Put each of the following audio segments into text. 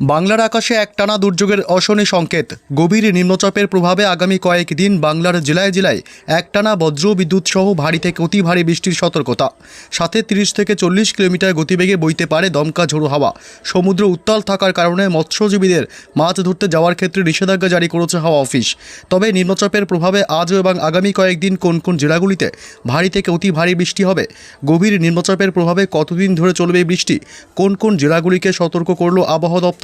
বাংলার আকাশে একটানা দুর্যোগের অশনি সংকেত। গভীর নিম্নচাপের প্রভাবে আগামী কয়েক দিন বাংলার জেলায় জেলায় একটানা বজ্র বিদ্যুৎ সহ ভারী থেকে অতি ভারী বৃষ্টির সতর্কতা। সাথে তিরিশ থেকে চল্লিশ কিলোমিটার গতিবেগে বইতে পারে দমকা ঝোড়ো হাওয়া। সমুদ্র উত্তাল থাকার কারণে মৎস্যজীবীদের মাছ ধরতে যাওয়ার ক্ষেত্রে নিষেধাজ্ঞা জারি করেছে হাওয়া অফিস। তবে নিম্নচাপের প্রভাবে আজও এবং আগামী কয়েকদিন কোন কোন জেলাগুলিতে ভারী থেকে অতি ভারী বৃষ্টি হবে? গভীর নিম্নচাপের প্রভাবে কতদিন ধরে চলবে বৃষ্টি? কোন কোন জেলাগুলিকে সতর্ক করল আবহাওয়া দপ্তর?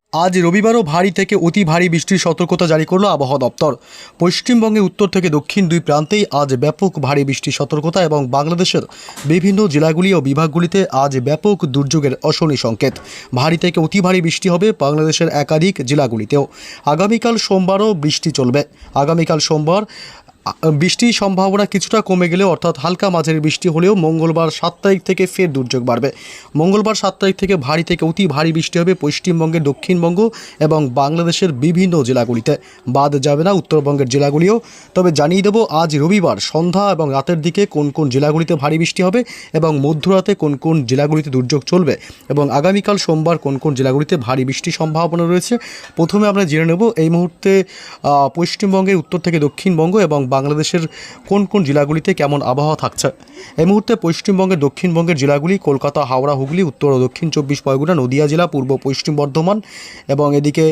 আজ রবিবারও ভারী থেকে অতি ভারী বৃষ্টির সতর্কতা জারি করল আবহাওয়া দপ্তর। পশ্চিমবঙ্গে উত্তর থেকে দক্ষিণ দুই প্রান্তেই আজ ব্যাপক ভারী বৃষ্টির সতর্কতা এবং বাংলাদেশের বিভিন্ন জেলাগুলি ও বিভাগগুলিতে আজ ব্যাপক দুর্যোগের অশনি সংকেত। ভারী থেকে অতি ভারী বৃষ্টি হবে বাংলাদেশের একাধিক জেলাগুলিতেও। আগামীকাল সোমবারও বৃষ্টি চলবে। আগামীকাল সোমবার বৃষ্টির সম্ভাবনা কিছুটা কমে গেলেও, অর্থাৎ হালকা মাঝারি বৃষ্টি হলেও মঙ্গলবার সাত তারিখ থেকে ফের দুর্যোগ বাড়বে। মঙ্গলবার সাত তারিখ থেকে ভারী থেকে অতি ভারী বৃষ্টি হবে পশ্চিমবঙ্গের দক্ষিণবঙ্গ এবং বাংলাদেশের বিভিন্ন জেলাগুলিতে। বাদ যাবে না উত্তরবঙ্গের জেলাগুলিও। তবে জানিয়ে দেবো, আজ রবিবার সন্ধ্যা এবং রাতের দিকে কোন কোন জেলাগুলিতে ভারী বৃষ্টি হবে এবং মধ্যরাতে কোন কোন জেলাগুলিতে দুর্যোগ চলবে এবং আগামীকাল সোমবার কোন কোন জেলাগুলিতে ভারী বৃষ্টির সম্ভাবনা রয়েছে। প্রথমে আমরা জেনে নেব, এই মুহূর্তে পশ্চিমবঙ্গের উত্তর থেকে দক্ষিণবঙ্গ এবং বাংলাদেশের কোন কোন জেলাগুলিতে কেমন আবহাওয়া থাকছে? এই মুহূর্তে পশ্চিমবঙ্গের, দক্ষিণবঙ্গের জেলাগুলি, কলকাতা, হাওড়া, হুগলি, উত্তর ও দক্ষিণ চব্বিশ পরগনা, নদিয়া জেলা, পূর্ব পশ্চিম বর্ধমান এবং এদিকে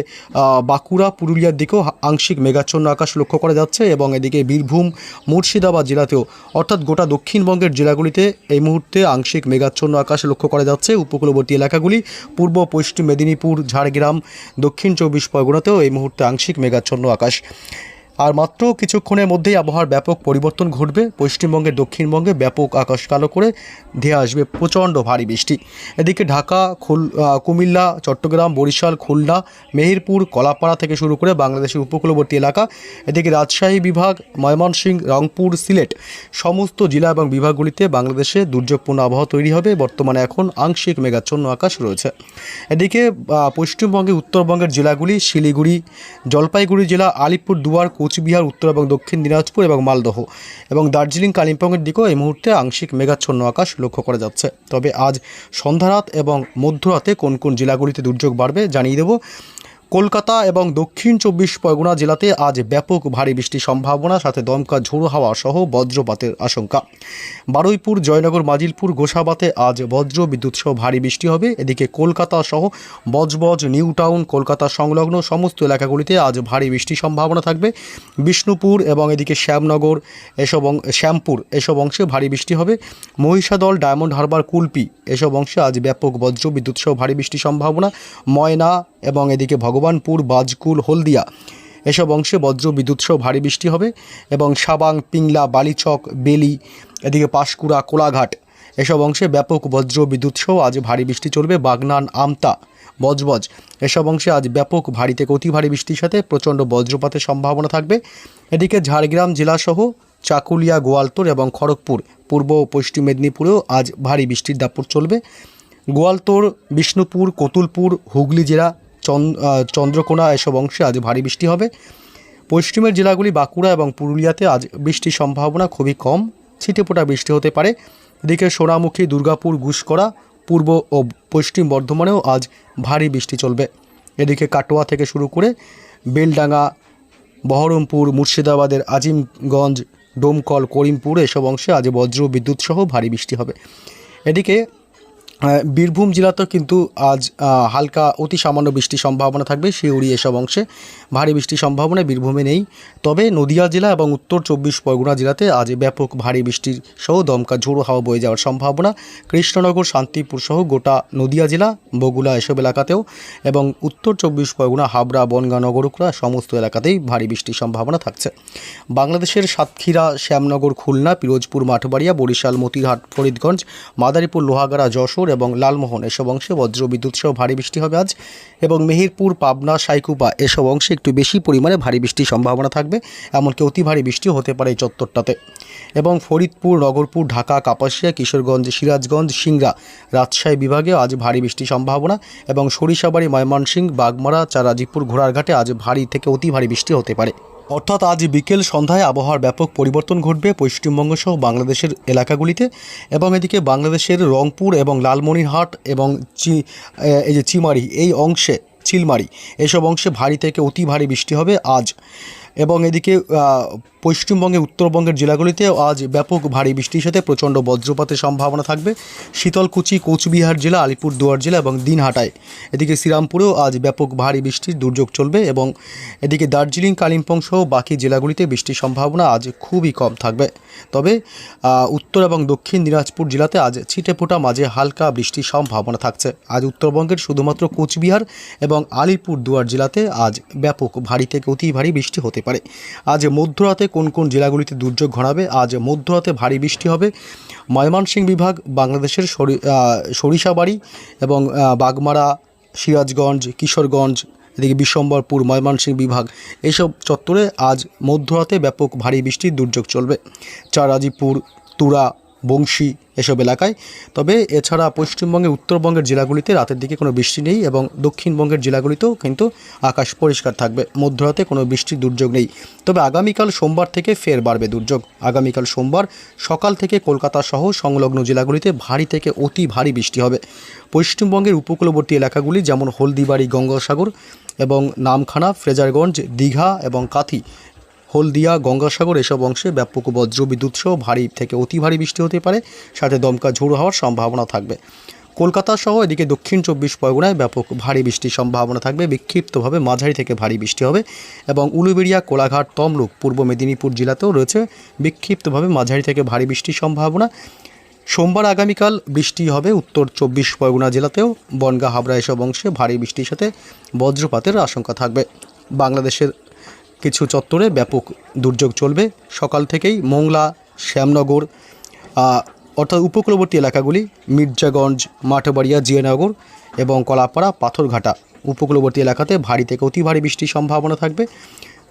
বাঁকুড়া, পুরুলিয়ার দিকেও আংশিক মেঘাচ্ছন্ন আকাশ লক্ষ্য করা যাচ্ছে এবং এদিকে বীরভূম, মুর্শিদাবাদ জেলাতেও, অর্থাৎ গোটা দক্ষিণবঙ্গের জেলাগুলিতে এই মুহূর্তে আংশিক মেঘাচ্ছন্ন আকাশ লক্ষ্য করা যাচ্ছে। উপকূলবর্তী এলাকাগুলি, পূর্ব পশ্চিম মেদিনীপুর, ঝাড়গ্রাম, দক্ষিণ চব্বিশ পরগনাতেও এই মুহূর্তে আংশিক মেঘাচ্ছন্ন আকাশ। আর মাত্র কিছুক্ষণের মধ্যেই আবহাওয়ার ব্যাপক পরিবর্তন ঘটবে। পশ্চিমবঙ্গের দক্ষিণবঙ্গে ব্যাপক আকাশ কালো করে ধেয়ে আসবে প্রচণ্ড ভারী বৃষ্টি। এদিকে ঢাকা, খুল কুমিল্লা, চট্টগ্রাম, বরিশাল, খুলনা, মেহেরপুর, কলাপাড়া থেকে শুরু করে বাংলাদেশের উপকূলবর্তী এলাকা, এদিকে রাজশাহী বিভাগ ময়মনসিংহ রংপুর, সিলেট সমস্ত জেলা এবং বিভাগগুলিতে বাংলাদেশে দুর্যোগপূর্ণ আবহাওয়া তৈরি হবে। বর্তমানে এখন আংশিক মেঘাচ্ছন্ন আকাশ রয়েছে। এদিকে পশ্চিমবঙ্গে উত্তরবঙ্গের জেলাগুলি শিলিগুড়ি, জলপাইগুড়ি জেলা আলিপুর দুয়ার কোচবিহার, উত্তর এবং দক্ষিণ দিনাজপুর এবং মালদহ এবং দার্জিলিং, কালিম্পংয়ের দিকেও এই মুহূর্তে আংশিক মেঘাচ্ছন্ন আকাশ লক্ষ্য করা যাচ্ছে। তবে আজ সন্ধ্যারাত এবং মধ্যরাতে কোন কোন জেলাগুলিতে দুর্যোগ বাড়বে জানিয়ে দেব কলকাতা এবং দক্ষিণ চব্বিশ পরগনা জেলাতে আজ ব্যাপক ভারী বৃষ্টির সম্ভাবনা, সাথে দমকা ঝোড়ো হাওয়া সহ বজ্রপাতের আশঙ্কা। বারুইপুর, জয়নগর, মাজিলপুর, গোসাবাতে আজ বজ্র বিদ্যুৎ সহ ভারী বৃষ্টি হবে। এদিকে কলকাতা সহ বজবজ নিউ টাউন কলকাতা সংলগ্ন সমস্ত এলাকাগুলিতে আজ ভারী বৃষ্টির সম্ভাবনা থাকবে। বিষ্ণুপুর এবং এদিকে শ্যামনগর এসব শ্যামপুর এসব অংশে ভারী বৃষ্টি হবে। মহিষাদল, ডায়মন্ড হারবার, কুলপি এসব অংশে আজ ব্যাপক বজ্র বিদ্যুৎ সহ ভারী বৃষ্টির সম্ভাবনা। ময়না এবং এদিকে ভগবানপুর, বাজকুল, হলদিয়া। এসব অংশে বজ্র বিদ্যুৎ সহ ভারী বৃষ্টি হবে এবং সাবাং, পিংলা, বালিচক, বেলি, এদিকে পাঁশকুড়া, কোলাঘাট এসব অংশে ব্যাপক বজ্র বিদ্যুৎ সহ আজ ভারী বৃষ্টি চলবে। বাগনান, আমতা, বজবজ এসব অংশে আজ ব্যাপক ভারী থেকে অতি ভারী বৃষ্টির সাথে প্রচণ্ড বজ্রপাতের সম্ভাবনা থাকবে। এদিকে ঝাড়গ্রাম জেলাসহ চাকুলিয়া, গোয়ালতোর এবং খড়গপুর, পূর্ব ও পশ্চিম মেদিনীপুরেও আজ ভারী বৃষ্টির দাপট চলবে। গোয়ালতোর, বিষ্ণুপুর, কতুলপুর, হুগলি জেলা চন্দ্রকোনা এসব অংশে আজ ভারী বৃষ্টি হবে। পশ্চিমের জেলাগুলি বাঁকুড়া এবং পুরুলিয়াতে আজ বৃষ্টির সম্ভাবনা খুবই কম। ছিটেফোঁটা বৃষ্টি হতে পারে। এদিকে সোনামুখী, দুর্গাপুর গুসকরা পূর্ব ও পশ্চিম বর্ধমানেও আজ ভারী বৃষ্টি চলবে। এদিকে কাটোয়া থেকে শুরু করে বেলডাঙ্গা, বহরমপুর, মুর্শিদাবাদের আজিমগঞ্জ, ডোমকল, করিমপুর এসব অংশে আজ বজ্র বিদ্যুৎ সহ ভারী বৃষ্টি হবে। এদিকে বীরভূম জেলাতেও কিন্তু আজ হালকা অতি সামান্য বৃষ্টির সম্ভাবনা থাকবে। শিউড়ি এসব অংশে ভারী বৃষ্টির সম্ভাবনা বীরভূমে নেই। তবে নদিয়া জেলা এবং উত্তর চব্বিশ পরগনা জেলাতে আজ ব্যাপক ভারী বৃষ্টির সহ দমকা ঝোড়ো হাওয়া বয়ে যাওয়ার সম্ভাবনা। কৃষ্ণনগর, শান্তিপুর সহ গোটা নদিয়া জেলা বগুলা এসব এলাকাতেও এবং উত্তর চব্বিশ পরগনা, হাবড়া, বনগাঁ, নগরকুড়া সমস্ত এলাকাতেই ভারী বৃষ্টির সম্ভাবনা থাকছে। বাংলাদেশের সাতক্ষীরা, শ্যামনগর, খুলনা, পিরোজপুর, মাঠবাড়িয়া, বরিশাল মতিহাট ফরিদগঞ্জ, মাদারীপুর, লোহাগাড়া, যশোর এবং লালমোহন এসব অংশে বজ্র বিদ্যুৎ সহ ভারী বৃষ্টি হবে আজ এবং মেহেরপুর, পাবনা, সাইকুপা এসব অংশে একটু বেশি পরিমাণে ভারী বৃষ্টির সম্ভাবনা থাকবে, এমনকি অতি ভারী বৃষ্টিও হতে পারে এই চত্বরটাতে। এবং ফরিদপুর, নগরপুর, ঢাকা, কাপাসিয়া, কিশোরগঞ্জ, সিরাজগঞ্জ, সিংড়া, রাজশাহী বিভাগে আজ ভারী বৃষ্টির সম্ভাবনা এবং সরিষাবাড়ি, ময়মনসিংহ, বাগমারা, চারাজিপুর, ঘোড়ারঘাটে আজ ভারী থেকে অতি ভারী বৃষ্টি হতে পারে। অর্থাৎ আজ বিকেল সন্ধ্যায় আবহাওয়ার ব্যাপক পরিবর্তন ঘটবে পশ্চিমবঙ্গ সহ বাংলাদেশের এলাকাগুলিতে এবং এদিকে বাংলাদেশের রংপুর এবং লালমনিরহাট এবং চি এই যে চিমারি, এই অংশে চিলমারি। এসব অংশে ভারী থেকে অতি ভারী বৃষ্টি হবে আজ। এবং এদিকে পশ্চিমবঙ্গে উত্তরবঙ্গের জেলাগুলিতে আজ ব্যাপক ভারী বৃষ্টির সাথে প্রচণ্ড বজ্রপাতের সম্ভাবনা থাকবে। শীতলকুচি, কোচবিহার জেলা, আলিপুরদুয়ার জেলা এবং দিনহাটায়। এদিকে শ্রীরামপুরেও আজ ব্যাপক ভারী বৃষ্টির দুর্যোগ চলবে এবং এদিকে দার্জিলিং, কালিম্পং সহ বাকি জেলাগুলিতে বৃষ্টির সম্ভাবনা আজ খুবই কম থাকবে। তবে উত্তর এবং দক্ষিণ দিনাজপুর জেলাতে আজ ছিটেফোঁটা মাঝে হালকা বৃষ্টির সম্ভাবনা থাকছে। আজ উত্তরবঙ্গের শুধুমাত্র কোচবিহার এবং আলিপুরদুয়ার জেলাতে আজ ব্যাপক ভারী থেকে অতি ভারী বৃষ্টি হতে পারে। আজ মধ্যরাতে কোন কোন জেলাগুলিতে দুর্যোগ ঘনাবে? আজ মধ্যরাতে ভারী বৃষ্টি হবে। ময়মনসিংহ বিভাগ, বাংলাদেশের সরি- সরিষাবাড়ি এবং বাগমারা, সিরাজগঞ্জ, কিশোরগঞ্জ, এদিকে বিশ্বম্বরপুর, ময়মনসিংহ বিভাগ, এইসব চত্বরে আজ মধ্যরাতে ব্যাপক ভারী বৃষ্টির দুর্যোগ চলবে। চারাজিপুর তুরা বংশী এসব এলাকায়। তবে এছাড়া পশ্চিমবঙ্গের, উত্তরবঙ্গের জেলাগুলিতে রাতের দিকে কোনো বৃষ্টি নেই এবং দক্ষিণবঙ্গের জেলাগুলিতেও কিন্তু আকাশ পরিষ্কার থাকবে। মধ্যরাতে কোনো বৃষ্টির দুর্যোগ নেই। তবে আগামীকাল সোমবার থেকে ফের বাড়বে দুর্যোগ। আগামীকাল সোমবার সকাল থেকে কলকাতা সহ সংলগ্ন জেলাগুলিতে ভারী থেকে অতি ভারী বৃষ্টি হবে। পশ্চিমবঙ্গের উপকূলবর্তী এলাকাগুলি যেমন হলদিবাড়ি, গঙ্গাসাগর এবং নামখানা, ফ্রেজারগঞ্জ, দীঘা এবং কাথি হলদিয়া, গঙ্গাসাগর এসব অংশে ব্যাপক বজ্র বিদ্যুৎ সহ ভারী থেকে অতি ভারী বৃষ্টি হতে পারে। সাথে দমকা ঝোড়ো হওয়ার সম্ভাবনা থাকবে। কলকাতা সহ এদিকে দক্ষিণ চব্বিশ পরগনায় ব্যাপক ভারী বৃষ্টির সম্ভাবনা থাকবে। বিক্ষিপ্তভাবে মাঝারি থেকে ভারী বৃষ্টি হবে এবং উলুবেড়িয়া, কোলাঘাট, তমলুক, পূর্ব মেদিনীপুর জেলাতেও রয়েছে বিক্ষিপ্তভাবে মাঝারি থেকে ভারী বৃষ্টির সম্ভাবনা। সোমবার আগামীকাল বৃষ্টি হবে উত্তর চব্বিশ পরগনা জেলাতেও। বনগা, হাবড়া এসব অংশে ভারী বৃষ্টির সাথে বজ্রপাতের আশঙ্কা থাকবে। বাংলাদেশের কিছু চত্বরে ব্যাপক দুর্যোগ চলবে। সকাল থেকেই মোংলা, শ্যামনগর অর্থাৎ উপকূলবর্তী এলাকাগুলি, মির্জাগঞ্জ, মাঠবাড়িয়া, জিয়ানগর এবং কলাপাড়া, পাথরঘাটা উপকূলবর্তী এলাকাতে ভারী থেকে অতি ভারী বৃষ্টির সম্ভাবনা থাকবে।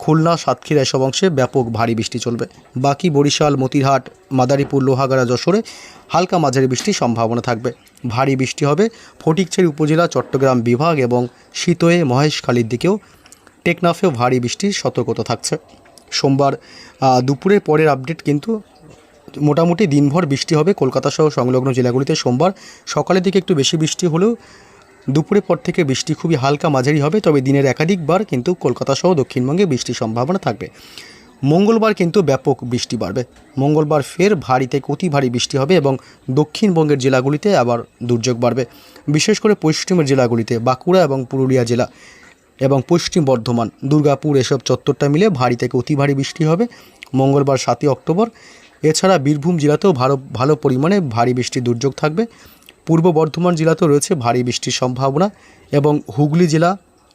খুলনা, সাতক্ষীরা এসব অংশে ব্যাপক ভারী বৃষ্টি চলবে। বাকি বরিশাল মতিহাট মাদারীপুর, লোহাগাড়া, যশোরে হালকা মাঝারি বৃষ্টির সম্ভাবনা থাকবে। ভারী বৃষ্টি হবে ফটিকছড়ি উপজেলা, চট্টগ্রাম বিভাগ এবং শীতয়ে মহেশখালীর দিকেও। টেকনাফেও ভারী বৃষ্টির সতর্কতা থাকছে। সোমবার দুপুরের পরের আপডেট কিন্তু মোটামুটি দিনভর বৃষ্টি হবে কলকাতা সহ সংলগ্ন জেলাগুলিতে। সোমবার সকালের দিকে একটু বেশি বৃষ্টি হলেও দুপুরের পর থেকে বৃষ্টি খুবই হালকা মাঝারি হবে, তবে দিনের একাধিকবার কিন্তু কলকাতা সহ দক্ষিণবঙ্গে বৃষ্টির সম্ভাবনা থাকবে। মঙ্গলবার কিন্তু ব্যাপক বৃষ্টি বাড়বে। মঙ্গলবার ফের ভারী থেকে অতি ভারী বৃষ্টি হবে এবং দক্ষিণবঙ্গের জেলাগুলিতে আবার দুর্যোগ বাড়বে। বিশেষ করে পশ্চিমের জেলাগুলিতে, বাঁকুড়া এবং পুরুলিয়া জেলা। এবং পশ্চিম বর্ধমান, দুর্গাপুর এসব চত্বরটা মিলে ভারী থেকে অতি ভারী বৃষ্টি হবে। মঙ্গলবার সাতই অক্টোবর। এছাড়া বীরভূম জেলাতেও ভালো ভালো পরিমাণে ভারী বৃষ্টির দুর্যোগ থাকবে। পূর্ব বর্ধমান জেলাতেও রয়েছে ভারী বৃষ্টির সম্ভাবনা এবং হুগলি জেলা,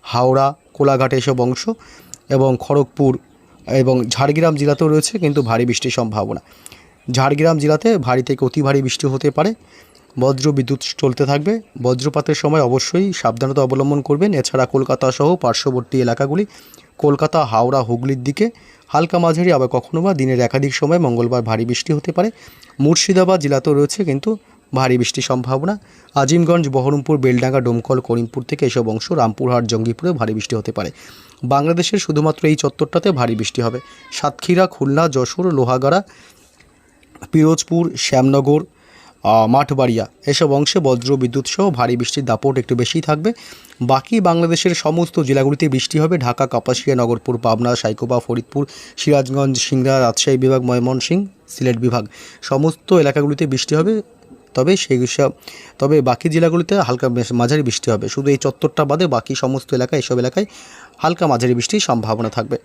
হাওড়া, কোলাঘাট এসব অংশ এবং খড়গপুর এবং ঝাড়গ্রাম জেলাতেও রয়েছে কিন্তু ভারী বৃষ্টির সম্ভাবনা। ঝাড়গ্রাম জেলাতে ভারী থেকে অতি ভারী বৃষ্টি হতে পারে। বজ্র বিদ্যুৎ চলতে থাকবে। বজ্রপাতের সময় অবশ্যই সাবধানতা অবলম্বন করবেন। এছাড়া কলকাতা সহ পার্শ্ববর্তী এলাকাগুলি, কলকাতা, হাওড়া, হুগলির দিকে হালকা মাঝারি, আবার কখনো বা দিনের একাধিক সময় মঙ্গলবার ভারী বৃষ্টি হতে পারে। মুর্শিদাবাদ জেলাতেও রয়েছে কিন্তু ভারী বৃষ্টির সম্ভাবনা। আজিমগঞ্জ, বহরমপুর, বেলডাঙ্গা, ডোমকল, করিমপুর থেকে এসব অংশ, রামপুরহাট, জঙ্গিপুরে ভারী বৃষ্টি হতে পারে। বাংলাদেশের শুধুমাত্র এই চত্বরটাতে ভারী বৃষ্টি হবে। সাতক্ষীরা, খুলনা, যশোর, লোহাগাড়া, পিরোজপুর, শ্যামনগর মাঠবাড়িয়া। এসব অংশে বজ্র, বিদ্যুৎ সহ ভারী বৃষ্টির দাপট একটু বেশিই থাকবে। বাকি বাংলাদেশের সমস্ত জেলাগুলিতে বৃষ্টি হবে। ঢাকা, কাপাসিয়া, নগরপুর, পাবনা সাইকোপা ফরিদপুর, সিরাজগঞ্জ, সিংড়া, রাজশাহী বিভাগ ময়মনসিংহ সিলেট বিভাগ। সমস্ত এলাকাগুলিতে বৃষ্টি হবে। তবে সেই সব তবে বাকি জেলাগুলিতে হালকা মাঝারি বৃষ্টি হবে। শুধু এই চত্বরটা বাদে বাকি সমস্ত এলাকায় এসব এলাকায় হালকা মাঝারি বৃষ্টির সম্ভাবনা থাকবে।